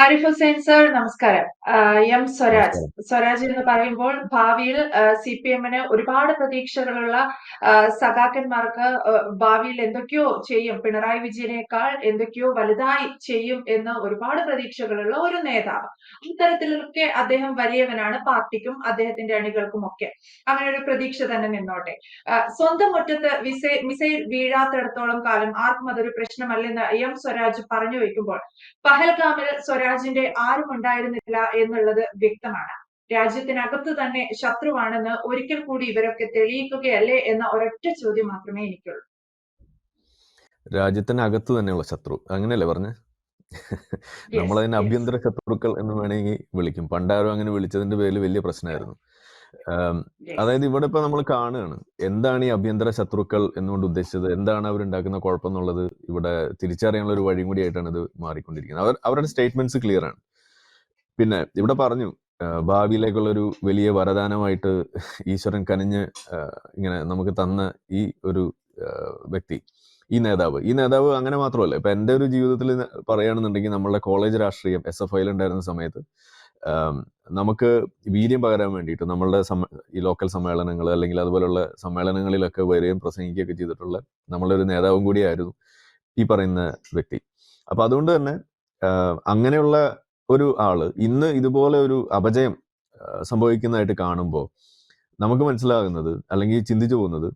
Arif Hussain sir നമസ്കാരം. M Swaraj. Swaraj എന്ന് പറയുമ്പോൾ ഭാവിയിൽ സി പി എമ്മിന് ഒരുപാട് പ്രതീക്ഷകളുള്ള സഖാക്കന്മാർക്ക് ഭാവിയിൽ എന്തൊക്കെയോ ചെയ്യും. പിണറായി വിജയനേക്കാൾ എന്തൊക്കെയോ വലുതായി ചെയ്യും എന്ന് ഒരുപാട് പ്രതീക്ഷകളുള്ള ഒരു നേതാവ്. ഇത്തരത്തിലൊക്കെ അദ്ദേഹം വലിയവനാണ്. പാർട്ടിക്കും അദ്ദേഹത്തിന്റെ അണികൾക്കും ഒക്കെ അങ്ങനെ ഒരു പ്രതീക്ഷ തന്നെ നിന്നോട്ടെ. സ്വന്തം മുറ്റത്ത് വിസൈ മിസൈൽ വീഴാത്തിടത്തോളം കാലം ആർക്കും അതൊരു പ്രശ്നമല്ലെന്ന് എം സ്വരാജ് പറഞ്ഞു വയ്ക്കുമ്പോൾ പഹൽഗാമിൽ സ്വരാജിന്റെ ആരും ഉണ്ടായിരുന്നില്ല എന്നുള്ളത് വ്യക്തമാണ്. രാജ്യത്തിനകത്ത് തന്നെ ശത്രുവാണെന്ന് ഒരിക്കൽ കൂടി ഇവരൊക്കെ തെളിയിക്കുകയല്ലേ എന്ന ഒരൊറ്റ ചോദ്യം മാത്രമേ എനിക്കുള്ളൂ. രാജ്യത്തിനകത്ത് തന്നെയുള്ള ശത്രു. അങ്ങനെയല്ലേ പറഞ്ഞേ? നമ്മളതിനെ അഭ്യന്തര ശത്രുക്കൾ എന്ന് വേണമെങ്കിൽ വിളിക്കും. പണ്ടാരും അങ്ങനെ വിളിച്ചതിന്റെ പേരിൽ വലിയ പ്രശ്നമായിരുന്നു. അതായത് ഇവിടെ ഇപ്പൊ നമ്മൾ കാണുകയാണ്. എന്താണ് ഈ അഭ്യന്തര ശത്രുക്കൾ എന്നുകൊണ്ട് ഉദ്ദേശിച്ചത്? എന്താണ് അവരുണ്ടാക്കുന്ന കുഴപ്പം എന്നുള്ളത്? ഇവിടെ തിരിച്ചറിയാനുള്ള ഒരു വഴിയും കൂടി ആയിട്ടാണ് ഇത് മാറിക്കൊണ്ടിരിക്കുന്നത്. അവർ അവരുടെ സ്റ്റേറ്റ്മെന്റ്സ് ക്ലിയർ ആണ്. പിന്നെ ഇവിടെ പറഞ്ഞു ഭാവിയിലേക്കുള്ള ഒരു വലിയ വരദാനമായിട്ട് ഈശ്വരൻ കനിഞ്ഞ് ഇങ്ങനെ നമുക്ക് തന്ന ഈ ഒരു വ്യക്തി ഈ നേതാവ്. ഈ നേതാവ് അങ്ങനെ മാത്രമല്ല. ഇപ്പൊ എന്റെ ഒരു ജീവിതത്തിൽ പറയുകയാണെന്നുണ്ടെങ്കിൽ നമ്മളുടെ കോളേജ് രാഷ്ട്രീയം എസ് എഫ് ഐയിൽ ഉണ്ടായിരുന്ന സമയത്ത് നമുക്ക് വീര്യം പകരാൻ വേണ്ടിയിട്ട് നമ്മളുടെ ഈ ലോക്കൽ സമ്മേളനങ്ങൾ അല്ലെങ്കിൽ അതുപോലുള്ള സമ്മേളനങ്ങളിലൊക്കെ വരികയും പ്രസംഗിക്കുകയൊക്കെ ചെയ്തിട്ടുള്ള നമ്മളുടെ ഒരു നേതാവും കൂടിയായിരുന്നു ഈ പറയുന്ന വ്യക്തി. അപ്പൊ അതുകൊണ്ട് തന്നെ അങ്ങനെയുള്ള ഒരു ആൾ ഇന്ന് ഇതുപോലെ ഒരു അപജയം സംഭവിക്കുന്നതായിട്ട് കാണുമ്പോൾ നമുക്ക് മനസ്സിലാകുന്നത് അല്ലെങ്കിൽ ചിന്തിച്ചു പോകുന്നത്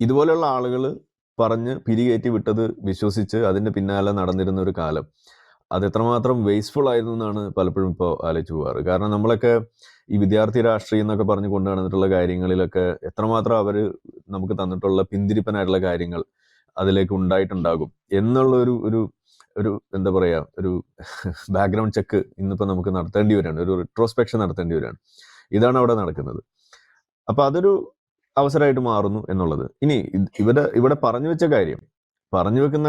ഇതുപോലെയുള്ള ആളുകൾ പറഞ്ഞ് പിരികേറ്റി വിട്ടത് വിശ്വസിച്ച് അതിന്റെ പിന്നാലെ നടന്നിരുന്ന ഒരു കാലം അത് എത്രമാത്രം വേസ്റ്റ്ഫുൾ ആയിരുന്നു എന്നാണ് പലപ്പോഴും ഇപ്പോൾ ആലോചിച്ച് പോകാറ്. കാരണം നമ്മളൊക്കെ ഈ വിദ്യാർത്ഥി രാഷ്ട്രീയം എന്നൊക്കെ പറഞ്ഞു കൊണ്ടു നടന്നിട്ടുള്ള കാര്യങ്ങളിലൊക്കെ എത്രമാത്രം അവർ നമുക്ക് തന്നിട്ടുള്ള പിന്തിരിപ്പനായിട്ടുള്ള കാര്യങ്ങൾ അതിലേക്ക് ഉണ്ടായിട്ടുണ്ടാകും എന്നുള്ള ഒരു ഒരു ഒരു എന്താ പറയുക ഒരു ബാക്ക്ഗ്രൗണ്ട് ചെക്ക് ഇന്നിപ്പോൾ നമുക്ക് നടത്തേണ്ടി വരികയാണ് ഒരു റിട്രോസ്പെക്ഷൻ നടത്തേണ്ടി വരികയാണ് ഇതാണ് അവിടെ നടക്കുന്നത്. അപ്പോൾ അതൊരു അവസരമായിട്ട് മാറുന്നു എന്നുള്ളത്. ഇനി ഇവിടെ ഇവിടെ പറഞ്ഞു വെച്ച കാര്യം പറഞ്ഞു വെക്കുന്ന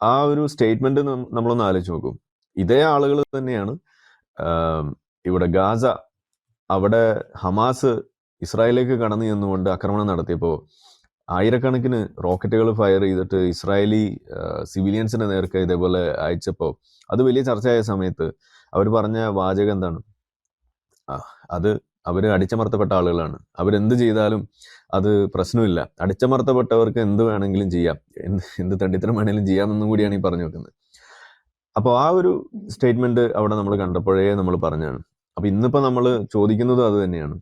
ആ ഒരു സ്റ്റേറ്റ്മെന്റ് നമ്മളൊന്ന് ആലോചിച്ച് നോക്കും. ഇതേ ആളുകൾ തന്നെയാണ് ഇവിടെ ഗാസ അവിടെ ഹമാസ് ഇസ്രായേലിലേക്ക് കടന്നു ചെന്നുകൊണ്ട് ആക്രമണം നടത്തിയപ്പോൾ ആയിരക്കണക്കിന് റോക്കറ്റുകൾ ഫയർ ചെയ്തിട്ട് ഇസ്രായേലി സിവിലിയൻസിന്റെ നേർക്ക് ഇതേപോലെ അയച്ചപ്പോൾ അത് വലിയ ചർച്ചയായ സമയത്ത് അവർ പറഞ്ഞ വാചകം എന്താണ്? അത് അവർ അടിച്ചമർത്തപ്പെട്ട ആളുകളാണ്. അവരെന്ത് ചെയ്താലും അത് പ്രശ്നമില്ല. അടിച്ചമർത്തപ്പെട്ടവർക്ക് എന്ത് വേണമെങ്കിലും ചെയ്യാം. എന്ത് എന്ത് തണ്ടിത്തരം വേണമെങ്കിലും ചെയ്യാമെന്നും കൂടിയാണ് ഈ പറഞ്ഞു വെക്കുന്നത്. അപ്പോൾ ആ ഒരു സ്റ്റേറ്റ്മെന്റ് അവിടെ നമ്മൾ കണ്ടപ്പോഴേ നമ്മൾ പറഞ്ഞാണ്. അപ്പോൾ ഇന്നിപ്പോൾ നമ്മൾ ചോദിക്കുന്നതും അത് തന്നെയാണ്.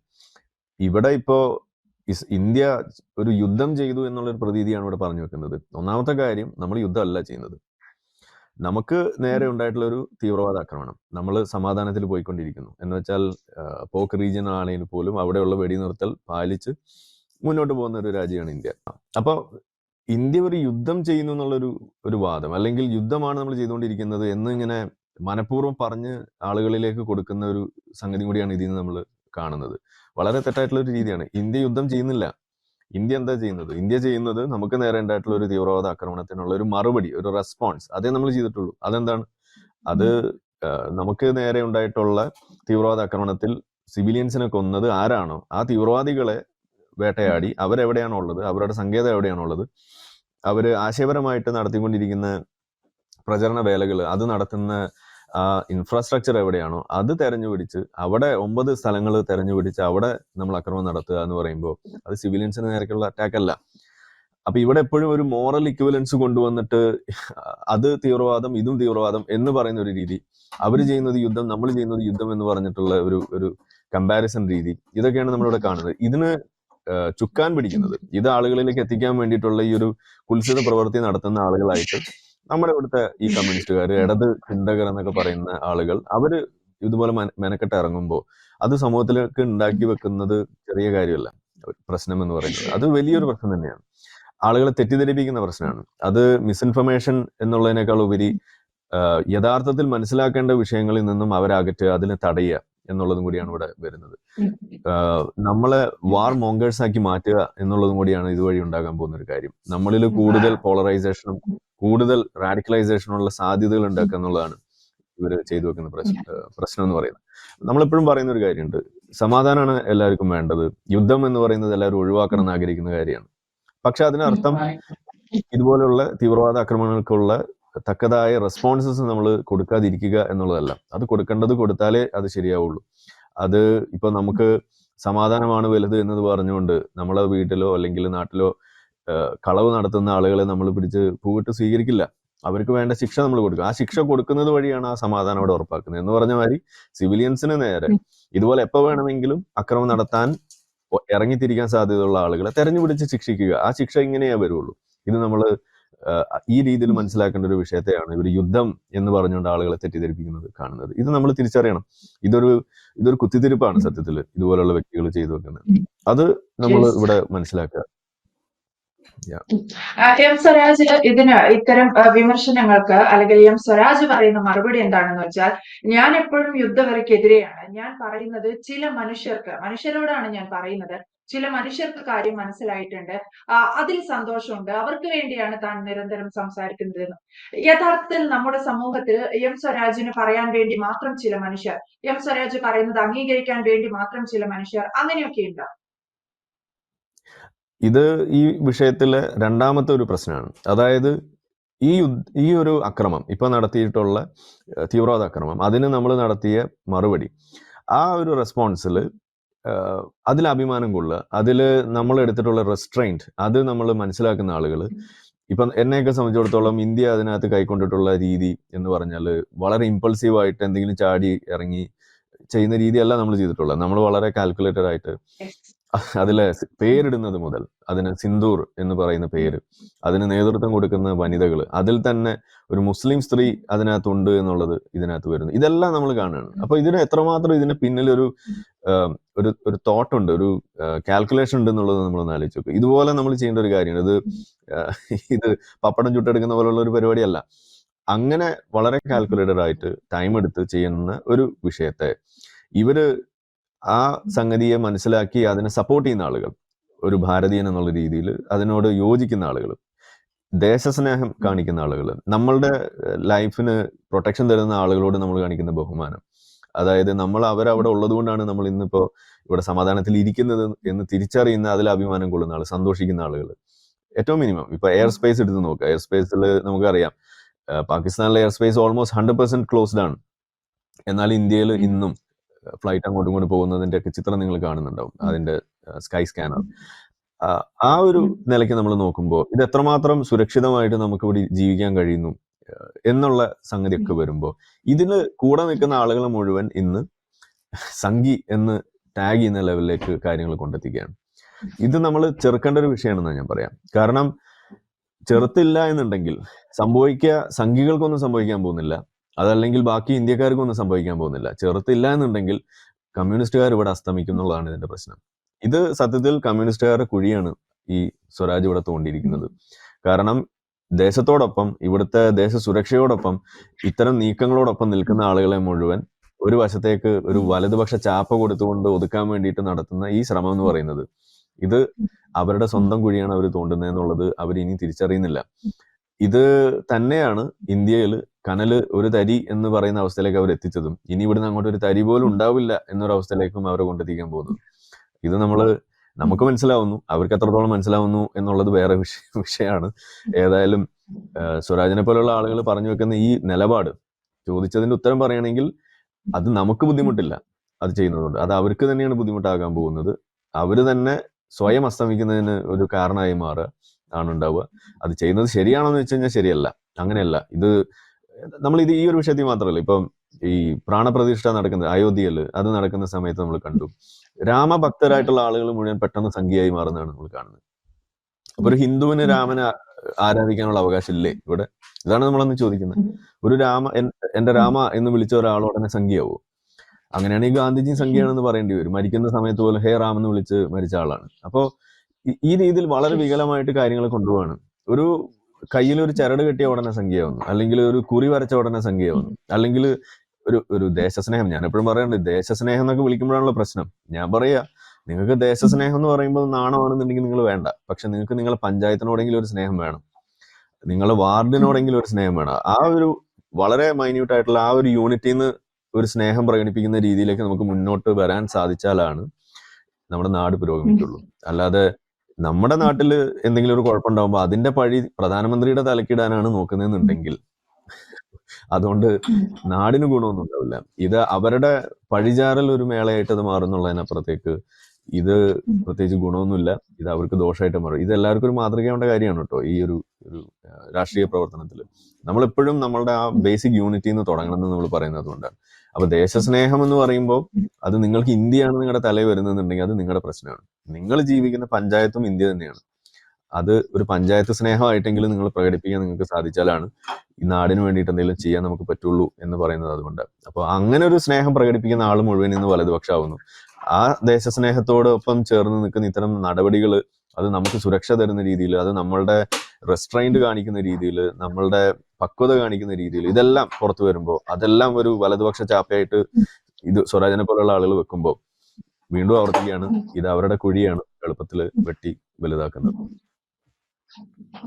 ഇവിടെ ഇപ്പോൾ ഇന്ത്യ ഒരു യുദ്ധം ചെയ്തു എന്നുള്ളൊരു പ്രതീതിയാണ് ഇവിടെ പറഞ്ഞു വെക്കുന്നത്. ഒന്നാമത്തെ കാര്യം നമ്മൾ യുദ്ധമല്ല ചെയ്യുന്നത്. നമുക്ക് നേരെ ഉണ്ടായിട്ടുള്ള ഒരു തീവ്രവാദ ആക്രമണം നമ്മൾ സമാധാനത്തിൽ പോയിക്കൊണ്ടിരിക്കുന്നു. എന്ന് വെച്ചാൽ പോക്ക് റീജിയൻ ആണെങ്കിൽ പോലും അവിടെയുള്ള വെടിനിർത്തൽ പാലിച്ച് മുന്നോട്ട് പോകുന്ന ഒരു രാജ്യമാണ് ഇന്ത്യ. അപ്പോൾ ഇന്ത്യ ഒരു യുദ്ധം ചെയ്യുന്നു എന്നുള്ളൊരു ഒരു വാദം അല്ലെങ്കിൽ യുദ്ധമാണ് നമ്മൾ ചെയ്തുകൊണ്ടിരിക്കുന്നത് എന്ന് ഇങ്ങനെ മനഃപൂർവം പറഞ്ഞ് ആളുകളിലേക്ക് കൊടുക്കുന്ന ഒരു സംഗതി കൂടിയാണ് ഇതിൽ നിന്ന് നമ്മൾ കാണുന്നത്. വളരെ തെറ്റായിട്ടുള്ള ഒരു രീതിയാണ്. ഇന്ത്യ യുദ്ധം ചെയ്യുന്നില്ല. ഇന്ത്യ എന്താ ചെയ്യുന്നത്? ഇന്ത്യ ചെയ്യുന്നത് നമുക്ക് നേരെ ഉണ്ടായിട്ടുള്ള ഒരു തീവ്രവാദ ആക്രമണത്തിനുള്ള ഒരു മറുപടി ഒരു റെസ്പോൺസ് അതേ നമ്മൾ ചെയ്തിട്ടുള്ളൂ. അതെന്താണ്? അത് നമുക്ക് നേരെ ഉണ്ടായിട്ടുള്ള തീവ്രവാദ ആക്രമണത്തിൽ സിവിലിയൻസിനെ കൊന്നത് ആരാണോ? ആ തീവ്രവാദികളെ വേട്ടയാടി. അവരെവിടെയാണോ ഉള്ളത് അവരുടെ സങ്കേതം എവിടെയാണോ ഉള്ളത് അവർ ആശയപരമായിട്ട് നടത്തിക്കൊണ്ടിരിക്കുന്ന പ്രചരണ വേലകൾ അത് നടത്തുന്ന ഇൻഫ്രാസ്ട്രക്ചർ എവിടെയാണോ അത് തെരഞ്ഞുപിടിച്ച് അവിടെ ഒമ്പത് സ്ഥലങ്ങൾ തെരഞ്ഞുപിടിച്ച് അവിടെ നമ്മൾ അക്രമം നടത്തുക എന്ന് പറയുമ്പോൾ അത് സിവിലിയൻസിന് നേരെയുള്ള അറ്റാക്ക് അല്ല. അപ്പൊ ഇവിടെ എപ്പോഴും ഒരു മോറൽ ഇക്വലൻസ് കൊണ്ടുവന്നിട്ട് അത് തീവ്രവാദം ഇതും തീവ്രവാദം എന്ന് പറയുന്ന ഒരു രീതി. അവർ ചെയ്യുന്നത് യുദ്ധം നമ്മൾ ചെയ്യുന്നത് യുദ്ധം എന്ന് പറഞ്ഞിട്ടുള്ള ഒരു ഒരു കമ്പാരിസൺ രീതി. ഇതൊക്കെയാണ് നമ്മളിവിടെ കാണുന്നത്. ഇതിന് ചുക്കാൻ പിടിക്കുന്നത്. ഇത് ആളുകളിലേക്ക് എത്തിക്കാൻ വേണ്ടിയിട്ടുള്ള ഈ ഒരു കുൽസിത പ്രവൃത്തി നടത്തുന്ന ആളുകളായിട്ട് നമ്മുടെ ഇവിടുത്തെ ഈ കമ്മ്യൂണിസ്റ്റുകാർ ഇടത് ചിന്തകർ എന്നൊക്കെ പറയുന്ന ആളുകൾ അവർ ഇതുപോലെ മന- മെനക്കെട്ട് ഇറങ്ങുമ്പോൾ അത് സമൂഹത്തിലേക്ക് ഉണ്ടാക്കി വെക്കുന്നത് ചെറിയ കാര്യമല്ല. പ്രശ്നം എന്ന് പറയുന്നത്. അത് വലിയൊരു പ്രശ്നം തന്നെയാണ്. ആളുകളെ തെറ്റിദ്ധരിപ്പിക്കുന്ന പ്രശ്നമാണ്. അത് മിസ്ഇൻഫർമേഷൻ എന്നുള്ളതിനേക്കാൾ ഉപരി യഥാർത്ഥത്തിൽ മനസ്സിലാക്കേണ്ട വിഷയങ്ങളിൽ നിന്നും അവരകറ്റുക അതിനെ തടയുക. എന്നുള്ളതും കൂടിയാണ് ഇവിടെ വരുന്നത്. നമ്മളെ വാർ മോങ്കേഴ്സ് ആക്കി മാറ്റുക എന്നുള്ളതും കൂടിയാണ് ഇതുവഴി ഉണ്ടാകാൻ പോകുന്ന ഒരു കാര്യം. നമ്മളിൽ കൂടുതൽ പോളറൈസേഷനും കൂടുതൽ റാഡിക്കലൈസേഷനുള്ള സാധ്യതകൾ ഉണ്ടാക്കുക എന്നുള്ളതാണ് ഇവർ ചെയ്തു വെക്കുന്ന പ്രശ്നം പ്രശ്നം എന്ന് പറയുന്നത്. നമ്മളെപ്പോഴും പറയുന്ന ഒരു കാര്യമുണ്ട്. സമാധാനമാണ് എല്ലാവർക്കും വേണ്ടത്. യുദ്ധം എന്ന് പറയുന്നത് എല്ലാവരും ഒഴിവാക്കണം എന്ന് ആഗ്രഹിക്കുന്ന കാര്യമാണ്. പക്ഷെ അതിനർത്ഥം ഇതുപോലുള്ള തീവ്രവാദ ആക്രമണങ്ങൾക്കുള്ള തക്കതായ റെസ്പോൺസസ് നമ്മൾ കൊടുക്കാതിരിക്കുക എന്നുള്ളതല്ല. അത് കൊടുക്കേണ്ടത് കൊടുത്താലേ അത് ശരിയാവുള്ളൂ. അത് ഇപ്പൊ നമുക്ക് സമാധാനമാണ് വലുത് എന്നത് പറഞ്ഞുകൊണ്ട് നമ്മളെ വീട്ടിലോ അല്ലെങ്കിൽ നാട്ടിലോ കളവ് നടത്തുന്ന ആളുകളെ നമ്മൾ പിടിച്ച് പൂവിട്ട് സ്വീകരിക്കില്ല. അവർക്ക് വേണ്ട ശിക്ഷ നമ്മൾ കൊടുക്കും. ആ ശിക്ഷ കൊടുക്കുന്നത് വഴിയാണ് ആ സമാധാനം അവിടെ ഉറപ്പാക്കുന്നത്. എന്ന് പറഞ്ഞ മാതിരി സിവിലിയൻസിന് നേരെ ഇതുപോലെ എപ്പോൾ വേണമെങ്കിലും അക്രമം നടത്താൻ ഇറങ്ങിത്തിരിക്കാൻ സാധ്യതയുള്ള ആളുകളെ തെരഞ്ഞുപിടിച്ച് ശിക്ഷിക്കുക. ആ ശിക്ഷ ഇങ്ങനെയേ വരുള്ളൂ. ഇത് നമ്മൾ ഈ രീതിയിൽ മനസ്സിലാക്കേണ്ട ഒരു വിഷയത്തെയാണ് ഇവർ യുദ്ധം എന്ന് പറഞ്ഞുകൊണ്ട് ആളുകളെ തെറ്റിദ്ധരിപ്പിക്കുന്നത് കാണുന്നത്. ഇത് നമ്മൾ തിരിച്ചറിയണം. ഇതൊരു ഇതൊരു കുത്തിത്തിരിപ്പാണ് സത്യത്തിൽ ഇതുപോലുള്ള വ്യക്തികൾ ചെയ്തു വെക്കുന്നത്. അത് നമ്മൾ ഇവിടെ മനസ്സിലാക്കുക. എം സ്വരാജ് ഇതിന് ഇത്തരം വിമർശനങ്ങൾക്ക് അല്ലെങ്കിൽ എം സ്വരാജ് പറയുന്ന മറുപടി എന്താണെന്ന് വെച്ചാൽ ഞാൻ എപ്പോഴും യുദ്ധവരക്കെതിരെയാണ് ഞാൻ പറയുന്നത് ചില മനുഷ്യർക്ക് മനുഷ്യരോടാണ് ഞാൻ പറയുന്നത്. ചില മനുഷ്യർക്ക് കാര്യം മനസ്സിലായിട്ടുണ്ട്. അതിൽ സന്തോഷമുണ്ട്. അവർക്ക് വേണ്ടിയാണ് താൻ നിരന്തരം സംസാരിക്കുന്നതെന്ന്. യഥാർത്ഥത്തിൽ നമ്മുടെ സമൂഹത്തിൽ എം സ്വരാജിന് പറയാൻ വേണ്ടി മാത്രം ചില മനുഷ്യർ എം സ്വരാജ് പറയുന്നത് അംഗീകരിക്കാൻ വേണ്ടി മാത്രം ചില മനുഷ്യർ അങ്ങനെയൊക്കെ ഉണ്ട്? ഇത് ഈ വിഷയത്തിലെ രണ്ടാമത്തെ ഒരു പ്രശ്നമാണ്. അതായത് ഈ ഈ ഒരു അക്രമം ഇപ്പൊ നടത്തിയിട്ടുള്ള തീവ്രവാദ അക്രമം അതിന് നമ്മൾ നടത്തിയ മറുപടി. ആ ഒരു റെസ്പോൺസിൽ അതിൽ അഭിമാനം കൊള്ളുക. അതിൽ നമ്മൾ എടുത്തിട്ടുള്ള റെസ്ട്രെയിന്റ് അത് നമ്മൾ മനസ്സിലാക്കുന്ന ആളുകൾ ഇപ്പം എന്നെയൊക്കെ സംബന്ധിച്ചിടത്തോളം ഇന്ത്യ അതിനകത്ത് കൈക്കൊണ്ടിട്ടുള്ള രീതി എന്ന് പറഞ്ഞാൽ വളരെ ഇമ്പൾസീവ് ആയിട്ട് എന്തെങ്കിലും ചാടി ഇറങ്ങി ചെയ്യുന്ന രീതിയല്ല നമ്മൾ ചെയ്തിട്ടുള്ളത്. നമ്മൾ വളരെ കാൽക്കുലേറ്റഡ് ആയിട്ട് അതിലെ പേരിടുന്നത് മുതൽ അതിന് സിന്ദൂർ എന്ന് പറയുന്ന പേര് അതിന് നേതൃത്വം കൊടുക്കുന്ന വനിതകൾ അതിൽ തന്നെ ഒരു മുസ്ലിം സ്ത്രീ അതിനകത്തുണ്ട് എന്നുള്ളത് ഇതിനകത്ത് വരുന്നു. ഇതെല്ലാം നമ്മൾ കാണുകയാണ്. അപ്പൊ ഇതിന് എത്രമാത്രം ഇതിന് പിന്നിൽ ഒരു ഒരു ഒരു തോട്ട് ഉണ്ട് ഒരു കാൽക്കുലേഷൻ ഉണ്ട് എന്നുള്ളത് നമ്മൾ ഒന്ന് ആലോചിച്ച് നോക്കും. ഇതുപോലെ നമ്മൾ ചെയ്യേണ്ട ഒരു കാര്യമാണ്. ഇത് ഇത് പപ്പടം ചുട്ടെടുക്കുന്ന പോലുള്ള ഒരു പരിപാടിയല്ല. അങ്ങനെ വളരെ കാൽക്കുലേറ്റഡ് ആയിട്ട് ടൈം എടുത്ത് ചെയ്യുന്ന ഒരു വിഷയത്തെ ഇവർ ആ സംഗതിയെ മനസ്സിലാക്കി അതിനെ സപ്പോർട്ട് ചെയ്യുന്ന ആളുകൾ ഒരു ഭാരതീയൻ എന്നുള്ള രീതിയിൽ അതിനോട് യോജിക്കുന്ന ആളുകൾ ദേശസ്നേഹം കാണിക്കുന്ന ആളുകൾ നമ്മളുടെ ലൈഫിന് പ്രൊട്ടക്ഷൻ തരുന്ന ആളുകളോട് നമ്മൾ കാണിക്കുന്ന ബഹുമാനം. അതായത് നമ്മൾ അവരവിടെ ഉള്ളത് കൊണ്ടാണ് നമ്മൾ ഇന്നിപ്പോ ഇവിടെ സമാധാനത്തിൽ ഇരിക്കുന്നത് എന്ന് തിരിച്ചറിയുന്ന അതിൽ അഭിമാനം കൊള്ളുന്ന ആൾ സന്തോഷിക്കുന്ന ആളുകൾ ഏറ്റവും മിനിമം ഇപ്പൊ എയർ സ്പേസ് എടുത്ത് നോക്കുക എയർ സ്പേസിൽ നമുക്കറിയാം പാകിസ്ഥാനിലെ air space almost hundred percent closed ആണ്. എന്നാൽ ഇന്ത്യയിൽ ഇന്നും ഫ്ലൈറ്റ് അങ്ങോട്ടും ഇങ്ങോട്ടും പോകുന്നതിന്റെ ഒക്കെ ചിത്രം നിങ്ങൾ കാണുന്നുണ്ടാവും അതിന്റെ സ്കൈ സ്കാനർ. ആ ഒരു നിലയ്ക്ക് നമ്മൾ നോക്കുമ്പോൾ ഇത് എത്രമാത്രം സുരക്ഷിതമായിട്ട് നമുക്ക് ഇവിടെ ജീവിക്കാൻ കഴിയുന്നു എന്നുള്ള സംഗതിയൊക്കെ വരുമ്പോൾ ഇതിന് കൂടെ നിൽക്കുന്ന ആളുകൾ മുഴുവൻ ഇന്ന് സംഗി എന്ന് ടാഗ് ചെയ്യുന്ന ലെവലിലേക്ക് കാര്യങ്ങൾ കൊണ്ടെത്തിക്കുകയാണ്. ഇത് നമ്മൾ ചെറുക്കേണ്ട ഒരു വിഷയമാണെന്ന് ഞാൻ പറയാം. കാരണം ചെറുത്തില്ല എന്നുണ്ടെങ്കിൽ സംഭവിക്കുക സംഘികൾക്കൊന്നും സംഭവിക്കാൻ പോകുന്നില്ല. അതല്ലെങ്കിൽ ബാക്കി ഇന്ത്യക്കാർക്കും ഒന്നും സംഭവിക്കാൻ പോകുന്നില്ല. ചെറുത്തില്ല എന്നുണ്ടെങ്കിൽ കമ്മ്യൂണിസ്റ്റുകാർ ഇവിടെ അസ്തമിക്കും എന്നുള്ളതാണ് ഇതിന്റെ പ്രശ്നം. ഇത് സത്യത്തിൽ കമ്മ്യൂണിസ്റ്റുകാരുടെ കുഴിയാണ് ഈ സ്വരാജ് ഇവിടെ തോണ്ടിയിരിക്കുന്നത്. കാരണം ദേശത്തോടൊപ്പം ഇവിടുത്തെ ദേശ സുരക്ഷയോടൊപ്പം ഇത്തരം നീക്കങ്ങളോടൊപ്പം നിൽക്കുന്ന ആളുകളെ മുഴുവൻ ഒരു വശത്തേക്ക് ഒരു വലതുപക്ഷ ചാപ്പ കൊടുത്തുകൊണ്ട് ഒതുക്കാൻ വേണ്ടിയിട്ട് നടത്തുന്ന ഈ ശ്രമം എന്ന് പറയുന്നത്. ഇത് അവരുടെ സ്വന്തം കുഴിയാണ് അവർ തോണ്ടുന്നത് എന്നുള്ളത് അവർ ഇനി തിരിച്ചറിയുന്നില്ല. ഇത് തന്നെയാണ് ഇന്ത്യയിൽ കനൽ ഒരു തരി എന്ന് പറയുന്ന അവസ്ഥയിലേക്ക് അവർ എത്തിച്ചതും. ഇനി ഇവിടുന്ന് അങ്ങോട്ട് ഒരു തരി പോലും ഉണ്ടാവില്ല എന്നൊരു അവസ്ഥയിലേക്കും അവരെ കൊണ്ടെത്തിക്കാൻ പോകുന്നത് ഇത് നമ്മൾ നമുക്ക് മനസ്സിലാവുന്നു. അവർക്ക് എത്രത്തോളം മനസ്സിലാവുന്നു എന്നുള്ളത് വേറെ വിഷയ വിഷയമാണ് ഏതായാലും സ്വരാജിനെ പോലുള്ള ആളുകൾ പറഞ്ഞു വെക്കുന്ന ഈ നിലപാട് ചോദിച്ചതിന്റെ ഉത്തരം പറയുകയാണെങ്കിൽ അത് നമുക്ക് ബുദ്ധിമുട്ടില്ല അത് ചെയ്യുന്നതുകൊണ്ട്. അത് അവർക്ക് തന്നെയാണ് ബുദ്ധിമുട്ടാകാൻ പോകുന്നത്. അവർ തന്നെ സ്വയം അസ്തമിക്കുന്നതിന് ഒരു കാരണമായി മാറുക ആണ് ഉണ്ടാവുക. അത് ചെയ്യുന്നത് ശരിയാണോ എന്ന് വെച്ച് കഴിഞ്ഞാൽ ശരിയല്ല. അങ്ങനെയല്ല. ഇത് നമ്മൾ ഇത് ഈ ഒരു വിഷയത്തിൽ മാത്രമല്ല ഇപ്പം ഈ പ്രാണപ്രതിഷ്ഠ നടക്കുന്നത് അയോധ്യയിൽ അത് നടക്കുന്ന സമയത്ത് നമ്മൾ കണ്ടു. രാമഭക്തരായിട്ടുള്ള ആളുകൾ മുഴുവൻ പെട്ടെന്ന് സംഖ്യയായി മാറുന്നതാണ് നമ്മൾ കാണുന്നത്. അപ്പൊ ഒരു ഹിന്ദുവിന് രാമനെ ആരാധിക്കാനുള്ള അവകാശം ഇല്ലേ ഇവിടെ? ഇതാണ് നമ്മളന്ന് ചോദിക്കുന്നത്. ഒരു രാമ എന്റെ രാമ എന്ന് വിളിച്ച ഒരാൾ ഉടനെ സംഖ്യയാവോ? അങ്ങനെയാണെങ്കിൽ ഗാന്ധിജി സംഖ്യയാണെന്ന് പറയേണ്ടി വരും. മരിക്കുന്ന സമയത്ത് പോലും ഹേ റാം എന്ന് വിളിച്ച് മരിച്ച ആളാണ്. അപ്പോ ഈ- ഈ രീതിയിൽ വളരെ വികലമായിട്ട് കാര്യങ്ങൾ കൊണ്ടുപോവാണ്. ഒരു കയ്യിൽ ഒരു ചരട് കെട്ടിയ ഉടനെ സംഖ്യയാവുന്നു അല്ലെങ്കിൽ ഒരു കുറി വരച്ച ഉടനെ സംഖ്യയാവുന്നു അല്ലെങ്കിൽ ഒരു ഒരു ദേശസ്നേഹം ഞാൻ എപ്പോഴും പറയാറുണ്ട് ദേശസ്നേഹം എന്നൊക്കെ വിളിക്കുമ്പോഴാണല്ലോ പ്രശ്നം. ഞാൻ പറയാ നിങ്ങൾക്ക് ദേശസ്നേഹം എന്ന് പറയുമ്പോൾ നാണമാണെന്നുണ്ടെങ്കിൽ നിങ്ങൾ വേണ്ട. പക്ഷെ നിങ്ങൾക്ക് നിങ്ങളെ പഞ്ചായത്തിനോടെങ്കിലും ഒരു സ്നേഹം വേണം. നിങ്ങളെ വാർഡിനോടെങ്കിലും ഒരു സ്നേഹം വേണം. ആ ഒരു വളരെ മൈന്യൂട്ട് ആയിട്ടുള്ള ആ ഒരു യൂണിറ്റിൽ നിന്ന് ഒരു സ്നേഹം പ്രകടിപ്പിക്കുന്ന രീതിയിലേക്ക് നമുക്ക് മുന്നോട്ട് വരാൻ സാധിച്ചാലാണ് നമ്മുടെ നാട് പുരോഗമിക്കുള്ളൂ. അല്ലാതെ നമ്മുടെ നാട്ടിൽ എന്തെങ്കിലും ഒരു കുഴപ്പമുണ്ടാകുമ്പോൾ അതിന്റെ പഴി പ്രധാനമന്ത്രിയുടെ തലക്കിടാനാണ് നോക്കുന്നതെന്നുണ്ടെങ്കിൽ അതുകൊണ്ട് നാടിന് ഗുണമൊന്നും ഉണ്ടാവില്ല. ഇത് അവരുടെ പഴിചാരൽ ഒരു മേളയായിട്ട് അത് മാറുന്നുള്ളതിനപ്പുറത്തേക്ക് ഇത് പ്രത്യേകിച്ച് ഗുണമൊന്നുമില്ല. ഇത് അവർക്ക് ദോഷമായിട്ട് മാറും. ഇത് എല്ലാവർക്കും ഒരു മാതൃകയാവേണ്ട കാര്യമാണ് കേട്ടോ ഈ ഒരു ഒരു രാഷ്ട്രീയ പ്രവർത്തനത്തിൽ നമ്മളെപ്പോഴും നമ്മളുടെ ആ ബേസിക് യൂണിറ്റിയിൽ നിന്ന് തുടങ്ങണം എന്ന് നമ്മൾ പറയുന്നത് അതുകൊണ്ടാണ് അപ്പൊ ദേശസ്നേഹം എന്ന് പറയുമ്പോൾ അത് നിങ്ങൾക്ക് ഇന്ത്യയാണ് നിങ്ങളുടെ തലയിൽ വരുന്നതെന്നുണ്ടെങ്കിൽ അത് നിങ്ങളുടെ പ്രശ്നമാണ്. നിങ്ങൾ ജീവിക്കുന്ന പഞ്ചായത്തും ഇന്ത്യ തന്നെയാണ്. അത് ഒരു പഞ്ചായത്ത് സ്നേഹമായിട്ടെങ്കിലും നിങ്ങൾ പ്രകടിപ്പിക്കാൻ നിങ്ങൾക്ക് സാധിച്ചാലാണ് ഈ നാടിന് വേണ്ടിയിട്ട് എന്തെങ്കിലും ചെയ്യാൻ നമുക്ക് പറ്റുള്ളൂ എന്ന് പറയുന്നത് അതുകൊണ്ട്. അപ്പോൾ അങ്ങനെ ഒരു സ്നേഹം പ്രകടിപ്പിക്കുന്ന ആൾ മുഴുവൻ ഇന്ന് വലതുപക്ഷമാവുന്നു ആ ദേശസ്നേഹത്തോടൊപ്പം ചേർന്ന് നിൽക്കുന്ന ഇത്തരം നടപടികൾ അത് നമുക്ക് സുരക്ഷ തരുന്ന രീതിയിൽ അത് നമ്മളുടെ റെസ്ട്രൈൻഡ് കാണിക്കുന്ന രീതിയിൽ നമ്മളുടെ പക്വത കാണിക്കുന്ന രീതിയിൽ ഇതെല്ലാം പുറത്തു വരുമ്പോൾ അതെല്ലാം ഒരു വലതുപക്ഷ ചാപ്പയായിട്ട് ഇത് സ്വരാജിനെ പോലുള്ള ആളുകൾ വെക്കുമ്പോൾ വീണ്ടും ആവർത്തിക്കുകയാണ്. ഇത് അവരുടെ കുഴിയാണ് എളുപ്പത്തിൽ വെട്ടി വലുതാക്കുന്നത്.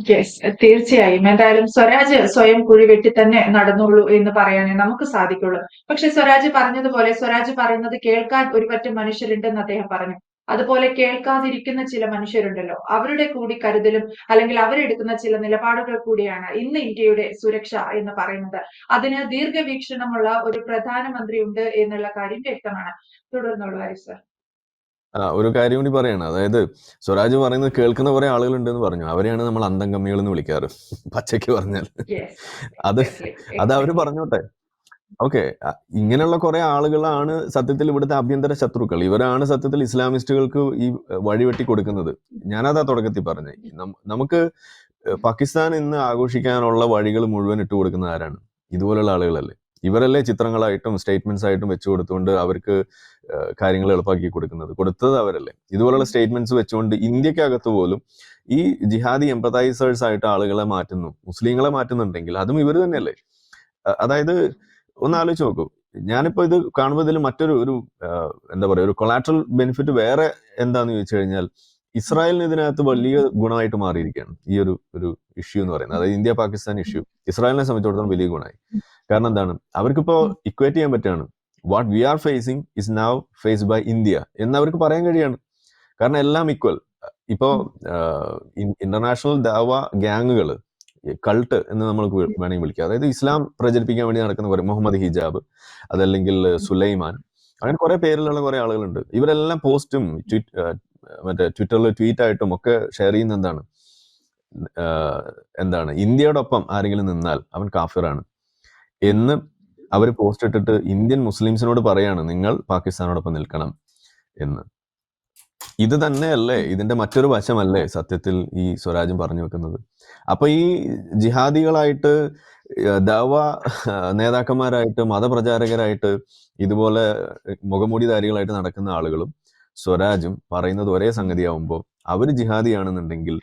യെസ് തീർച്ചയായും. എന്തായാലും സ്വരാജ് സ്വയം കുഴി വെട്ടി തന്നെ നടന്നുള്ളൂ എന്ന് പറയാനേ നമുക്ക് സാധിക്കുള്ളൂ. പക്ഷെ സ്വരാജ് പറഞ്ഞതുപോലെ സ്വരാജ് പറയുന്നത് കേൾക്കാൻ ഒരു പറ്റം മനുഷ്യരുണ്ടെന്ന് അദ്ദേഹം പറഞ്ഞു. അതുപോലെ കേൾക്കാതിരിക്കുന്ന ചില മനുഷ്യരുണ്ടല്ലോ. അവരുടെ കൂടി കരുതലും അല്ലെങ്കിൽ അവരെടുക്കുന്ന ചില നിലപാടുകൾ കൂടിയാണ് ഇന്ന് ഇന്ത്യയുടെ സുരക്ഷ എന്ന് പറയുന്നത്. അതിന് ദീർഘവീക്ഷണമുള്ള ഒരു പ്രധാനമന്ത്രി ഉണ്ട് എന്നുള്ള കാര്യം വ്യക്തമാണ്. തുടർന്നുള്ള കാര്യം സർ ആ, ഒരു കാര്യം കൂടി പറയണം. അതായത് സ്വരാജ് പറയുന്നത് കേൾക്കുന്ന കുറെ ആളുകളുണ്ട് എന്ന് പറഞ്ഞു. അവരെയാണ് നമ്മൾ അന്തംകമ്മികൾ എന്ന് വിളിക്കാറ്. പച്ചയ്ക്ക് പറഞ്ഞാൽ അത് അത് അവർ പറഞ്ഞോട്ടെ. ഓക്കെ ഇങ്ങനെയുള്ള കുറെ ആളുകളാണ് സത്യത്തിൽ ഇവിടുത്തെ ആഭ്യന്തര ശത്രുക്കൾ. ഇവരാണ് സത്യത്തിൽ ഇസ്ലാമിസ്റ്റുകൾക്ക് ഈ വഴിവെട്ടി കൊടുക്കുന്നത്. ഞാനതാ തുടക്കത്തിൽ പറഞ്ഞത് നമുക്ക് പാകിസ്ഥാൻ ഇന്ന് ആഘോഷിക്കാനുള്ള വഴികൾ മുഴുവൻ ഇട്ട് കൊടുക്കുന്ന ആരാണ്? ഇതുപോലുള്ള ആളുകളല്ലേ. ഇവരല്ലേ ചിത്രങ്ങളായിട്ടും സ്റ്റേറ്റ്മെന്റ്സ് ആയിട്ടും വെച്ചു കൊടുത്തുകൊണ്ട് അവർക്ക് കാര്യങ്ങൾ എളുപ്പാക്കി കൊടുക്കുന്നത്. കൊടുത്തത് അവരല്ലേ. ഇതുപോലുള്ള സ്റ്റേറ്റ്മെന്റ്സ് വെച്ചുകൊണ്ട് ഇന്ത്യക്കകത്ത് പോലും ഈ ജിഹാദി എംപതൈസേഴ്സ് ആയിട്ട് ആളുകളെ മാറ്റുന്നു. മുസ്ലിങ്ങളെ മാറ്റുന്നുണ്ടെങ്കിൽ അതും ഇവർ തന്നെയല്ലേ. അതായത് ഒന്ന് ആലോചിച്ച് നോക്കൂ. ഞാനിപ്പോ ഇത് കാണുമ്പോൾ ഇതിൽ മറ്റൊരു ഒരു എന്താ പറയാ ഒരു കൊളാട്രൽ ബെനിഫിറ്റ് വേറെ എന്താന്ന് ചോദിച്ചു കഴിഞ്ഞാൽ ഇസ്രായേലിന് ഇതിനകത്ത് വലിയ ഗുണമായിട്ട് മാറിയിരിക്കുകയാണ്. ഈ ഒരു ഒരു ഇഷ്യൂ എന്ന് പറയുന്നത്. അതായത് ഇന്ത്യ പാകിസ്ഥാൻ ഇഷ്യൂ ഇസ്രായേലിനെ സംബന്ധിച്ചിടത്തോളം വലിയ ഗുണമായി. കാരണം എന്താണ്? അവർക്കിപ്പോ ഇക്വേറ്റ് ചെയ്യാൻ പറ്റുകയാണ്. What we are facing is now face by India എന്ന് അവർക്ക് പറയാൻ കഴിയാണ്. കാരണം എല്ലാം ഈക്വൽ ഇപ്പോ ഇന്റർനാഷണൽ ദാവ ഗ്യാങ്ങുകൾ കൾട്ട് എന്ന് നമുക്ക് വി- വേണമെങ്കിൽ വിളിക്കാം. അതായത് ഇസ്ലാം പ്രചരിപ്പിക്കാൻ വേണ്ടി നടക്കുന്ന കുറെ മുഹമ്മദ് ഹിജാബ് അതല്ലെങ്കിൽ സുലൈമാൻ അങ്ങനെ കുറെ പേരിലുള്ള കുറെ ആളുകളുണ്ട്. ഇവരെല്ലാം പോസ്റ്റും ട്വീറ്റ് മറ്റേ ട്വിറ്ററിൽ ട്വീറ്റ് ആയിട്ടും ഒക്കെ ഷെയർ ചെയ്യുന്ന എന്താണ്? എന്താണ്? ഇന്ത്യയോടൊപ്പം ആരെങ്കിലും നിന്നാൽ അവൻ കാഫിറാണ് എന്ന് അവർ പോസ്റ്റ് ഇട്ടിട്ട് ഇന്ത്യൻ മുസ്ലിംസിനോട് പറയാണ് നിങ്ങൾ പാകിസ്ഥാനോടൊപ്പം നിൽക്കണം എന്ന്. ഇത് തന്നെയല്ലേ? ഇതിന്റെ മറ്റൊരു വശമല്ലേ സത്യത്തിൽ ഈ സ്വരാജും പറഞ്ഞു വെക്കുന്നത്? അപ്പൊ ഈ ജിഹാദികളായിട്ട് ദവ നേതാക്കന്മാരായിട്ട് മതപ്രചാരകരായിട്ട് ഇതുപോലെ മുഖമൂടിധാരികളായിട്ട് നടക്കുന്ന ആളുകളും സ്വരാജും പറയുന്നത് ഒരേ സംഗതിയാവുമ്പോൾ അവർ ജിഹാദിയാണെന്നുണ്ടെങ്കിൽ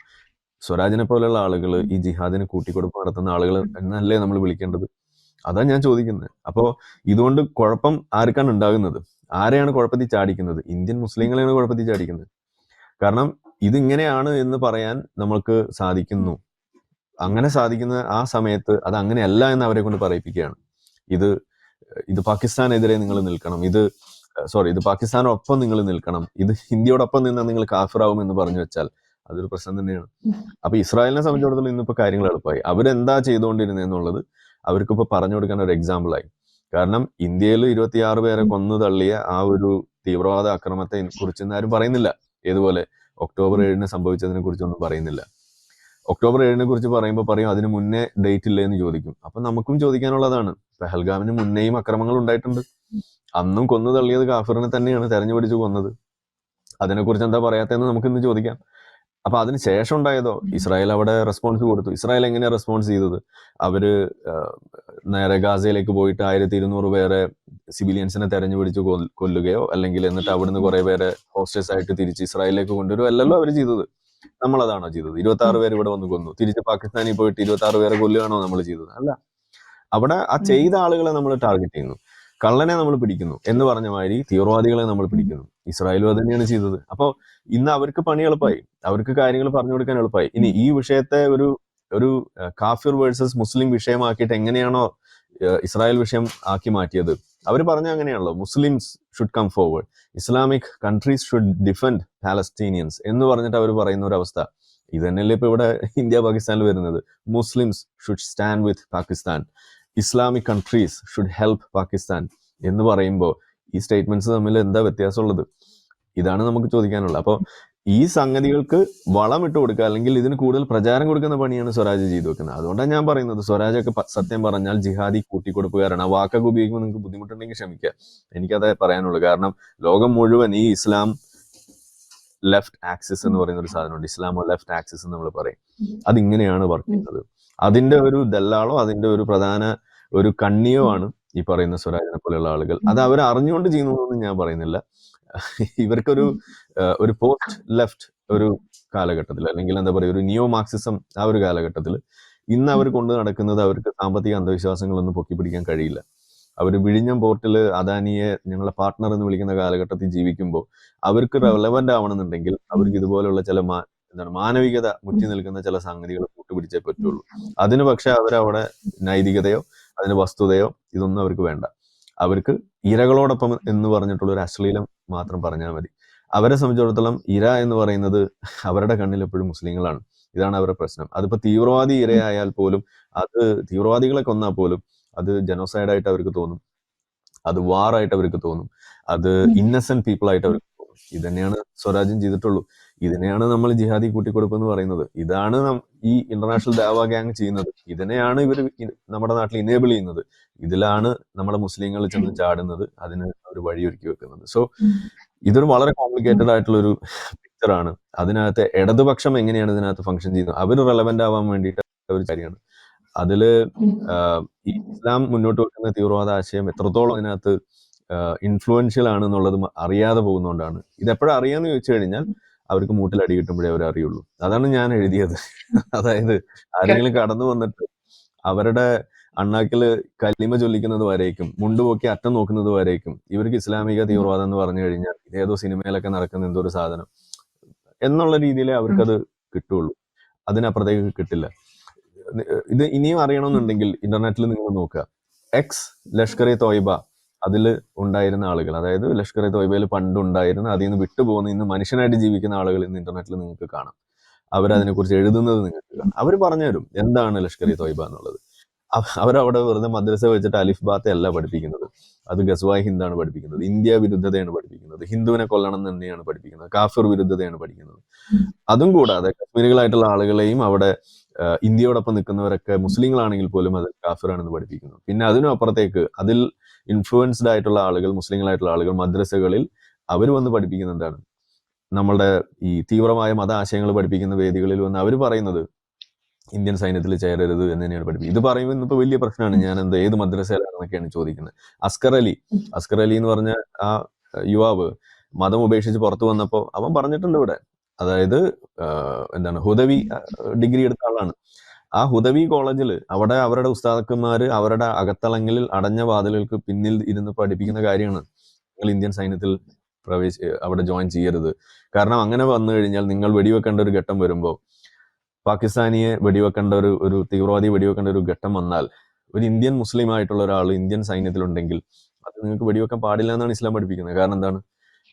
സ്വരാജിനെ പോലെയുള്ള ആളുകൾ ഈ ജിഹാദിന് കൂട്ടിക്കൊടുപ്പ് നടത്തുന്ന ആളുകൾ എന്നല്ലേ നമ്മൾ വിളിക്കേണ്ടത്? അതാ ഞാൻ ചോദിക്കുന്നത് അപ്പോ ഇതുകൊണ്ട് കുഴപ്പം ആർക്കാണ് ഉണ്ടാകുന്നത്? ആരെയാണ് കുഴപ്പത്തിൽ ചാടിക്കുന്നത്? ഇന്ത്യൻ മുസ്ലിങ്ങളെയാണ് കുഴപ്പത്തിൽ ചാടിക്കുന്നത്. കാരണം ഇതിങ്ങനെയാണ് എന്ന് പറയാൻ നമ്മൾക്ക് സാധിക്കുന്നു. അങ്ങനെ സാധിക്കുന്ന ആ സമയത്ത് അത് അങ്ങനെയല്ല എന്ന് അവരെ കൊണ്ട് പറയിപ്പിക്കുകയാണ്. ഇത് ഇത് പാകിസ്ഥാനെതിരെ നിങ്ങൾ നിൽക്കണം. ഇത് സോറി ഇത് പാകിസ്ഥാനോടൊപ്പം നിങ്ങൾ നിൽക്കണം. ഇത് ഇന്ത്യയോടൊപ്പം നിന്നാൽ നിങ്ങൾ കാഫിറാവും എന്ന് പറഞ്ഞു വെച്ചാൽ അതൊരു പ്രശ്നം തന്നെയാണ്. അപ്പൊ ഇസ്രായേലിനെ സംബന്ധിച്ചിടത്തോളം ഇന്നിപ്പോ കാര്യങ്ങൾ എളുപ്പമായി. അവരെന്താ ചെയ്തുകൊണ്ടിരുന്നത് എന്നുള്ളത് അവർക്കിപ്പോ പറഞ്ഞു കൊടുക്കാൻ ഒരു എക്സാമ്പിൾ ആയി. കാരണം ഇന്ത്യയിൽ ഇരുപത്തിയാറ് പേരെ കൊന്നു തള്ളിയ ആ ഒരു തീവ്രവാദ ആക്രമണത്തെ കുറിച്ച് ആരും പറയുന്നില്ല. ഏതുപോലെ ഒക്ടോബർ ഏഴിന് സംഭവിച്ചതിനെ കുറിച്ചൊന്നും പറയുന്നില്ല. ഒക്ടോബർ ഏഴിനെ കുറിച്ച് പറയുമ്പോൾ പറയും അതിന് മുന്നേ ഡേറ്റ് ഇല്ലേ? എന്ന് ചോദിക്കും. അപ്പൊ നമുക്കും ചോദിക്കാനുള്ളതാണ്. പെഹൽഗാമിന് മുന്നേയും അക്രമങ്ങൾ ഉണ്ടായിട്ടുണ്ട്. അന്നും കൊന്നു തള്ളിയത് കാഫിറിനെ തന്നെയാണ് തെരഞ്ഞു പിടിച്ച് കൊന്നത്. അതിനെക്കുറിച്ച് എന്താ പറയാത്തതെന്ന് നമുക്ക് ഇന്ന് ചോദിക്കാം. അപ്പൊ അതിന് ശേഷം ഉണ്ടായതോ? ഇസ്രായേൽ അവിടെ റെസ്പോൺസ് കൊടുത്തു. ഇസ്രായേൽ എങ്ങനെയാ റെസ്പോൺസ് ചെയ്തത്? അവർ നേരെ ഗാസയിലേക്ക് പോയിട്ട് ആയിരത്തി ഇരുന്നൂറ് പേരെ സിവിലിയൻസിനെ തെരഞ്ഞു പിടിച്ച് കൊല്ലുകയോ അല്ലെങ്കിൽ എന്നിട്ട് അവിടുന്ന് കുറെ പേരെ ഹോസ്റ്റേഴ്സ് ആയിട്ട് തിരിച്ച് ഇസ്രായേലിലേക്ക് കൊണ്ടുവരുമോ അല്ലല്ലോ അവർ ചെയ്തത്. നമ്മളതാണോ ചെയ്തത്? ഇരുപത്തി ആറ് പേര് ഇവിടെ വന്ന് കൊന്നു. തിരിച്ച് പാകിസ്ഥാനിൽ പോയിട്ട് ഇരുപത്തി ആറ് പേരെ കൊല്ലുകയാണോ നമ്മൾ ചെയ്തത്? അല്ല. അവിടെ ആ ചെയ്ത ആളുകളെ നമ്മൾ ടാർഗറ്റ് ചെയ്യുന്നു. കള്ളനെ നമ്മൾ പിടിക്കുന്നു എന്ന് പറഞ്ഞ മാതിരി തീവ്രവാദികളെ നമ്മൾ പിടിക്കുന്നു. ഇസ്രായേലും അത് തന്നെയാണ് ചെയ്തത്. അപ്പോൾ ഇന്ന് അവർക്ക് പണി എളുപ്പമായി. അവർക്ക് കാര്യങ്ങൾ പറഞ്ഞു കൊടുക്കാൻ എളുപ്പമായി. ഇനി ഈ വിഷയത്തെ ഒരു ഒരു കാഫിർ വേഴ്സസ് മുസ്ലിം വിഷയമാക്കിയിട്ട് എങ്ങനെയാണോ ഇസ്രായേൽ വിഷയം ആക്കി മാറ്റിയത്? അവർ പറഞ്ഞ അങ്ങനെയാണല്ലോ. Muslims should come forward Islamic countries should defend Palestinians എന്ന് പറഞ്ഞിട്ട് അവർ പറയുന്ന ഒരു അവസ്ഥ. ഇത് തന്നെയല്ലേ ഇപ്പൊ ഇവിടെ ഇന്ത്യ പാകിസ്ഥാനിൽ വരുന്നത്. Muslims should stand with Pakistan Islamic countries should help Pakistan എന്ന് പറയുമ്പോൾ ഈ സ്റ്റേറ്റ്മെന്റ്സ് തമ്മിൽ എന്താ വ്യത്യാസമുള്ളത്? ഇതാണ് നമുക്ക് ചോദിക്കാനുള്ളത്. അപ്പോൾ ഈ സംഗതികൾക്ക് വളം ഇട്ട് കൊടുക്കുക അല്ലെങ്കിൽ ഇതിന് കൂടുതൽ പ്രചാരം കൊടുക്കുന്ന പണിയാണ് സ്വരാജ് ചെയ്തു വെക്കുന്നത്. അതുകൊണ്ടാണ് ഞാൻ പറയുന്നത്. സ്വരാജ് ഒക്കെ സത്യം പറഞ്ഞാൽ ജിഹാദി കൂട്ടിക്കൊടുപ്പുകാരാണ് ആ വാക്കൊക്കെ ഉപയോഗിക്കുമ്പോൾ നിങ്ങൾക്ക് ബുദ്ധിമുട്ടുണ്ടെങ്കിൽ ക്ഷമിക്കുക. എനിക്കതേ പറയാനുള്ളൂ. കാരണം ലോകം മുഴുവൻ ഈ ഇസ്ലാം ലെഫ്റ്റ് ആക്സിസ് എന്ന് പറയുന്ന ഒരു സാധനമുണ്ട്. ഇസ്ലാമോ ലെഫ്റ്റ് ആക്സിസ് എന്ന് നമ്മൾ പറയും. അതിങ്ങനെയാണ് വർക്ക് ചെയ്യുന്നത്. അതിന്റെ ഒരു ദല്ലാളോ അതിന്റെ ഒരു പ്രധാന ഒരു കണ്ണിയോ ആണ് ഈ പറയുന്ന സ്വരാജനെ പോലെയുള്ള ആളുകൾ. അത് അവർ അറിഞ്ഞുകൊണ്ട് ചെയ്യുന്നതൊന്നും ഞാൻ പറയുന്നില്ല. ഇവർക്കൊരു ഒരു പോസ്റ്റ് ലെഫ്റ്റ് ഒരു കാലഘട്ടത്തിൽ അല്ലെങ്കിൽ എന്താ പറയുക ഒരു നിയോ മാർക്സിസം ആ ഒരു കാലഘട്ടത്തിൽ ഇന്ന് അവർ കൊണ്ട് നടക്കുന്നത് അവർക്ക് സാമ്പത്തിക അന്ധവിശ്വാസങ്ങളൊന്നും പൊക്കി പിടിക്കാൻ കഴിയില്ല. അവർ വിഴിഞ്ഞം പോർട്ടിൽ അദാനിയെ ഞങ്ങളെ പാർട്ട്ണർ എന്ന് വിളിക്കുന്ന കാലഘട്ടത്തിൽ ജീവിക്കുമ്പോൾ അവർക്ക് റെലവെന്റ് ആവണമെന്നുണ്ടെങ്കിൽ അവർക്ക് ഇതുപോലുള്ള ചില മാ- എന്താണ് മാനവികത മുറ്റി നിൽക്കുന്ന ചില സംഗതികൾ കൂട്ടുപിടിച്ചേ പറ്റുള്ളൂ. അതിന് പക്ഷെ അവരവിടെ നൈതികതയോ അതിന് വസ്തുതയോ ഇതൊന്നും അവർക്ക് വേണ്ട. അവർക്ക് ഇരകളോടൊപ്പം എന്ന് പറഞ്ഞിട്ടുള്ള ഒരു അശ്ലീലം മാത്രം പറഞ്ഞാൽ മതി. അവരെ സംബന്ധിച്ചിടത്തോളം ഇര എന്ന് പറയുന്നത് അവരുടെ കണ്ണിൽ എപ്പോഴും മുസ്ലിങ്ങളാണ്. ഇതാണ് അവരുടെ പ്രശ്നം. അതിപ്പോ തീവ്രവാദി ഇരയായാൽ പോലും അത് തീവ്രവാദികളെ കൊന്നാൽ പോലും അത് ജനോസൈഡ് ആയിട്ട് അവർക്ക് തോന്നും. അത് വാറായിട്ട് അവർക്ക് തോന്നും. അത് ഇന്നസെന്റ് പീപ്പിൾ ആയിട്ട് അവർക്ക് തോന്നും. ഇത് തന്നെയാണ് സ്വരാജ്യം ചെയ്തിട്ടുള്ളൂ. ഇതിനെയാണ് നമ്മൾ ജിഹാദി കൂട്ടിക്കൊടുപ്പ് എന്ന് പറയുന്നത്. ഇതാണ് ഈ ഇന്റർനാഷണൽ ദാവ ഗ്യാങ് ചെയ്യുന്നത്. ഇതിനെയാണ് ഇവർ നമ്മുടെ നാട്ടിൽ ഇനേബിൾ ചെയ്യുന്നത്. ഇതിലാണ് നമ്മുടെ മുസ്ലിങ്ങൾ ചെന്ന് ചാടുന്നത്. അതിന് അവർ വഴിയൊരുക്കി വെക്കുന്നത്. സോ ഇതൊരു വളരെ കോംപ്ലിക്കേറ്റഡ് ആയിട്ടുള്ള ഒരു പിക്ചർ ആണ്. അതിനകത്ത് ഇടതുപക്ഷം എങ്ങനെയാണ് ഇതിനകത്ത് ഫംഗ്ഷൻ ചെയ്യുന്നത്? അവർ റെലവെന്റ് ആവാൻ വേണ്ടിയിട്ട് ഒരു കാര്യമാണ്. അതിൽ ഇസ്ലാം മുന്നോട്ട് വെക്കുന്ന തീവ്രവാദ ആശയം എത്രത്തോളം അതിനകത്ത് ഇൻഫ്ലുവൻഷ്യൽ ആണ് എന്നുള്ളത് അറിയാതെ പോകുന്നതുകൊണ്ടാണ് ഇത് എപ്പോഴും അറിയാന്ന് ചോദിച്ചു കഴിഞ്ഞാൽ അവർക്ക് മൂട്ടിൽ അടി കിട്ടുമ്പോഴേ അവർ അറിയുള്ളൂ. അതാണ് ഞാൻ എഴുതിയത്. അതായത് ആരെങ്കിലും കടന്നു വന്നിട്ട് അവരുടെ അണ്ണാക്കിൽ കലിമ ചൊല്ലിക്കുന്നത് വരേക്കും മുണ്ടുപോക്കി അറ്റം നോക്കുന്നത് വരേക്കും ഇവർക്ക് ഇസ്ലാമിക തീവ്രവാദം എന്ന് പറഞ്ഞു കഴിഞ്ഞാൽ ഇതേതോ സിനിമയിലൊക്കെ നടക്കുന്ന എന്തോ ഒരു സാധനം എന്നുള്ള രീതിയിലേ അവർക്കത് കിട്ടുള്ളൂ. അതിനപ്പുറത്തേക്ക് കിട്ടില്ല. ഇത് ഇനിയും അറിയണമെന്നുണ്ടെങ്കിൽ ഇന്റർനെറ്റിൽ നിങ്ങൾ നോക്കുക. എക്സ് ലഷ്കർ ഇ തോയ്ബ അതിൽ ഉണ്ടായിരുന്ന ആളുകൾ. അതായത് ലഷ്കർ ഇ തോയ്ബയിൽ പണ്ടുണ്ടായിരുന്ന അതിൽ നിന്ന് വിട്ടുപോകുന്ന ഇന്ന് മനുഷ്യനായിട്ട് ജീവിക്കുന്ന ആളുകൾ ഇന്ന് ഇന്റർനെറ്റിൽ നിങ്ങൾക്ക് കാണാം. അവരതിനെ കുറിച്ച് എഴുതുന്നത് നിങ്ങൾക്ക് കാണാം. അവർ പറഞ്ഞുതരും എന്താണ് ലഷ്കർ ഇ തോയ്ബ എന്നുള്ളത്. അവ- അവരവിടെ വെറുതെ മദ്രസ വെച്ചിട്ട് അലിഫ് ബാത്തെ അല്ല പഠിപ്പിക്കുന്നത്. അത് ഗസ്വായ് ഹിന്ദാണ് പഠിപ്പിക്കുന്നത്. ഇന്ത്യ വിരുദ്ധതയാണ് പഠിപ്പിക്കുന്നത്. ഹിന്ദുവിനെ കൊല്ലണം തന്നെയാണ് പഠിപ്പിക്കുന്നത്. കാഫിർ വിരുദ്ധതയാണ് പഠിക്കുന്നത് അതും കൂടാതെ കശ്മീരികളായിട്ടുള്ള ആളുകളെയും അവിടെ ഇന്ത്യയോടൊപ്പം നിൽക്കുന്നവരൊക്കെ മുസ്ലിങ്ങളാണെങ്കിൽ പോലും അത് കാഫിറാണെന്ന് പഠിപ്പിക്കുന്നു. പിന്നെ അതിനപ്പുറത്തേക്ക് അതിൽ ഇൻഫ്ലുവൻസ്ഡ് ആയിട്ടുള്ള ആളുകൾ മുസ്ലിങ്ങളായിട്ടുള്ള ആളുകൾ മദ്രസകളിൽ അവർ വന്ന് പഠിപ്പിക്കുന്ന എന്താണ്? നമ്മളുടെ ഈ തീവ്രമായ മത ആശയങ്ങൾ പഠിപ്പിക്കുന്ന വേദികളിൽ വന്ന് അവർ പറയുന്നത് ഇന്ത്യൻ സൈന്യത്തിൽ ചേരരുത് എന്ന് തന്നെയാണ് പഠിപ്പിക്കുന്നത്. ഇത് പറയുമ്പോൾ ഇന്നിപ്പോൾ വലിയ പ്രശ്നമാണ്. ഞാൻ എന്താ ഏത് മദ്രസയിലാണെന്നൊക്കെയാണ് ചോദിക്കുന്നത്. അസ്കർ അലി. അസ്കർ അലി എന്ന് പറഞ്ഞ ആ യുവാവ് മതം ഉപേക്ഷിച്ച് പുറത്തു വന്നപ്പോൾ അവൻ പറഞ്ഞിട്ടുണ്ട് ഇവിടെ. അതായത് എന്താണ് ഹുദവി ഡിഗ്രി എടുത്ത ആളാണ്. ആ ഹുദവി കോളേജിൽ അവിടെ അവരുടെ ഉസ്താദക്കന്മാർ അവരുടെ അകത്തളങ്ങളിൽ അടഞ്ഞ വാതിലുകൾക്ക് പിന്നിൽ ഇരുന്ന് പഠിപ്പിക്കുന്ന കാര്യമാണ് നിങ്ങൾ ഇന്ത്യൻ സൈന്യത്തിൽ പ്രവേശി അവിടെ ജോയിൻ ചെയ്യരുത്. കാരണം അങ്ങനെ വന്നു കഴിഞ്ഞാൽ നിങ്ങൾ വെടിവെക്കേണ്ട ഒരു ഘട്ടം വരുമ്പോൾ പാകിസ്ഥാനിയെ വെടിവെക്കേണ്ട ഒരു ഒരു തീവ്രവാദി വെടിവെക്കേണ്ട ഒരു ഘട്ടം വന്നാൽ ഒരു ഇന്ത്യൻ മുസ്ലിം ആയിട്ടുള്ള ഒരാൾ ഇന്ത്യൻ സൈന്യത്തിലുണ്ടെങ്കിൽ അത് നിങ്ങൾക്ക് വെടിവെക്കാൻ പാടില്ല എന്നാണ് ഇസ്ലാം പഠിപ്പിക്കുന്നത്. കാരണം എന്താണ്?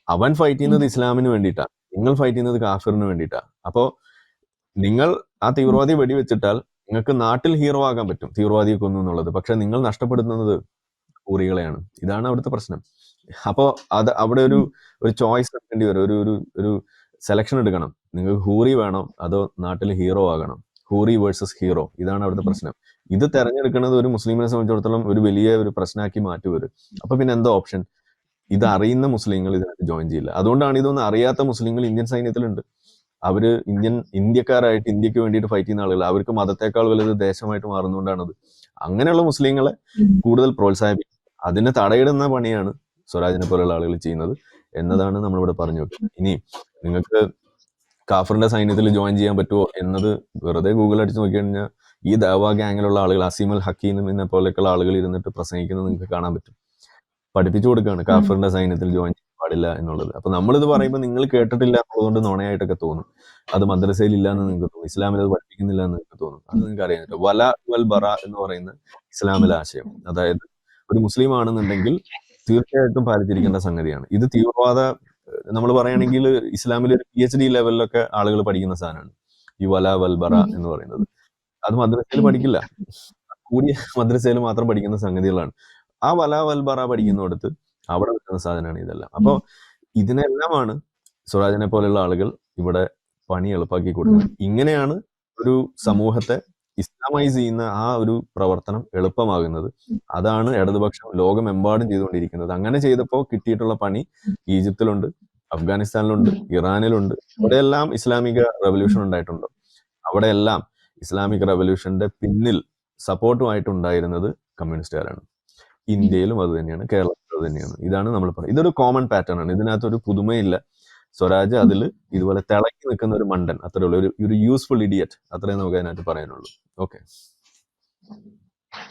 അവൻ ഫൈറ്റ് ചെയ്യുന്നത് ഇസ്ലാമിന് വേണ്ടിയിട്ടാണ് നിങ്ങൾ ഫൈറ്റ് ചെയ്യുന്നത് കാഫിറിന് വേണ്ടിയിട്ടാണ് അപ്പോ നിങ്ങൾ ആ തീവ്രവാദി വെടിവെച്ചിട്ടാൽ നിങ്ങൾക്ക് നാട്ടിൽ ഹീറോ ആകാൻ പറ്റും. തീവ്രവാദിയെ കൊന്നു എന്നുള്ളത്. പക്ഷെ നിങ്ങൾ നഷ്ടപ്പെടുത്തുന്നത് ഊറികളെയാണ് ഇതാണ് അവിടുത്തെ പ്രശ്നം. അപ്പോ അത് അവിടെ ഒരു ഒരു ചോയ്സ് എടുക്കേണ്ടി വരും. ഒരു ഒരു ഒരു സെലക്ഷൻ എടുക്കണം. നിങ്ങൾക്ക് ഹൂറി വേണം അതോ നാട്ടിൽ ഹീറോ ആകണം. ഹൂറി വേഴ്സസ് ഹീറോ ഇതാണ് അവിടുത്തെ പ്രശ്നം. ഇത് തെരഞ്ഞെടുക്കുന്നത് ഒരു മുസ്ലിമിനെ സംബന്ധിച്ചിടത്തോളം ഒരു വലിയ ഒരു പ്രശ്നമാക്കി മാറ്റുവരും. അപ്പൊ പിന്നെ എന്താ ഓപ്ഷൻ ഇത് അറിയുന്ന മുസ്ലിങ്ങൾ ഇതിനകത്ത് ജോയിൻ ചെയ്യില്ല. അതുകൊണ്ടാണ് ഇതൊന്നും അറിയാത്ത മുസ്ലിങ്ങൾ ഇന്ത്യൻ സൈന്യത്തിലുണ്ട്. അവർ ഇന്ത്യൻ ഇന്ത്യക്കാരായിട്ട് ഇന്ത്യയ്ക്ക് വേണ്ടിയിട്ട് ഫൈറ്റ് ചെയ്യുന്ന ആളുകൾ അവർക്ക് മതത്തെക്കാൾ വലുത് ദേശമായിട്ട് മാറുന്നുകൊണ്ടാണത് അങ്ങനെയുള്ള മുസ്ലിങ്ങളെ കൂടുതൽ പ്രോത്സാഹിപ്പിക്കും അതിനെ തടയിടുന്ന പണിയാണ് സ്വരാജിനെ പോലെയുള്ള ആളുകൾ ചെയ്യുന്നത് എന്നതാണ് നമ്മളിവിടെ പറഞ്ഞു വെക്കുന്നത് ഇനി നിങ്ങൾക്ക് കാഫറിന്റെ സൈന്യത്തിൽ ജോയിൻ ചെയ്യാൻ പറ്റുമോ എന്നത് വെറുതെ ഗൂഗിൾ അടിച്ച് നോക്കി കഴിഞ്ഞാൽ ഈ ദാവ ഗ്യാങ്ങിലുള്ള ആളുകൾ അസീമൽ എന്നെ പോലെയൊക്കെയുള്ള ആളുകൾ ഇരുന്നിട്ട് പ്രസംഗിക്കുന്നത് നിങ്ങൾക്ക് കാണാൻ പറ്റും. പഠിപ്പിച്ചു കൊടുക്കുകയാണ്. കാഫറിന്റെ സൈന്യത്തിൽ ജോയിൻ പാടില്ല എന്നുള്ളത്. അപ്പൊ നമ്മളിത് പറയുമ്പോൾ നിങ്ങൾ കേട്ടിട്ടില്ല എന്നുള്ളതുകൊണ്ട് നുണയായിട്ടൊക്കെ തോന്നും. അത് മദ്രസയിൽ ഇല്ല എന്ന് നിങ്ങൾക്ക് തോന്നും. ഇസ്ലാമിൽ അത് പഠിപ്പിക്കുന്നില്ല എന്ന് നിങ്ങൾക്ക് തോന്നും. അത് നിങ്ങൾക്ക് അറിയാൻ വല വൽ ബറ എന്ന് പറയുന്ന ഇസ്ലാമിലെ ആശയം. അതായത് ഒരു മുസ്ലിം ആണെന്നുണ്ടെങ്കിൽ തീർച്ചയായിട്ടും പാലിച്ചിരിക്കേണ്ട സംഗതിയാണ്. ഇത് തീവ്രവാദ നമ്മൾ പറയുകയാണെങ്കിൽ ഇസ്ലാമിൽ ഒരു പി എച്ച് ഡി ലെവലിലൊക്കെ ആളുകൾ പഠിക്കുന്ന സാധനമാണ്. ഈ വല വൽ ബറ എന്ന് പറയുന്നത്. അത് മദ്രസയിൽ പഠിക്കില്ല. കൂടിയ മദ്രസയിൽ മാത്രം പഠിക്കുന്ന സംഗതികളാണ്. ആ വല വൽബറ പഠിക്കുന്നിടത്ത് അവിടെ വെക്കുന്ന സാധനമാണ് ഇതെല്ലാം. അപ്പോൾ ഇതിനെല്ലാമാണ് സ്വരാജിനെ പോലെയുള്ള ആളുകൾ ഇവിടെ പണി എളുപ്പാക്കി കൊടുക്കുന്നത്. ഇങ്ങനെയാണ് ഒരു സമൂഹത്തെ ഇസ്ലാമൈസ് ചെയ്യുന്ന ആ ഒരു പ്രവർത്തനം എളുപ്പമാകുന്നത്. അതാണ് ഇടതുപക്ഷം ലോകമെമ്പാടും ചെയ്തുകൊണ്ടിരിക്കുന്നത്. അങ്ങനെ ചെയ്തപ്പോൾ കിട്ടിയിട്ടുള്ള പണി ഈജിപ്തിലുണ്ട് അഫ്ഗാനിസ്ഥാനിലുണ്ട് ഇറാനിലുണ്ട്. ഇവിടെയെല്ലാം ഇസ്ലാമിക റവല്യൂഷൻ ഉണ്ടായിട്ടുണ്ട്. അവിടെയെല്ലാം ഇസ്ലാമിക റവല്യൂഷന്റെ പിന്നിൽ സപ്പോർട്ടുമായിട്ടുണ്ടായിരുന്നത് കമ്മ്യൂണിസ്റ്റുകാരാണ്. ഇന്ത്യയിലും അത് തന്നെയാണ് കേരളത്തിലും അത് തന്നെയാണ്. ഇതാണ് നമ്മൾ പറയുന്നത്. ഇതൊരു കോമൺ പാറ്റേൺ ആണ്. ഇതിനകത്ത് ഒരു പുതുമയില്ല. സ്വരാജ് അതിൽ ഇതുപോലെ തിളക്കി നിൽക്കുന്ന ഒരു മണ്ടൻ. അത്രേ ഉള്ളൂ. ഒരു ഒരു യൂസ്ഫുൾ ഇഡിയറ്റ് അത്രേ നമുക്ക് അതിനകത്ത് പറയാനുള്ളൂ. ഓക്കെ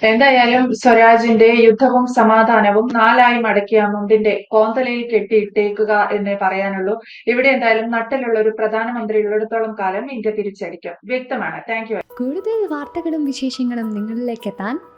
എന്തായാലും സ്വരാജിന്റെ യുദ്ധവും സമാധാനവും നാലായി മടക്കിയ മുണ്ടിന്റെ കോന്തലയിൽ കെട്ടിയിട്ടേക്കുക എന്നേ പറയാനുള്ളൂ. ഇവിടെ എന്തായാലും നട്ടിലുള്ള ഒരു പ്രധാനമന്ത്രി ഉള്ളിടത്തോളം കാലം ഇന്ത്യ തിരിച്ചടിക്കും. വ്യക്തമാണ്. താങ്ക് യു കൂടുതൽ വാർത്തകളും വിശേഷങ്ങളും നിങ്ങളിലേക്ക് എത്താൻ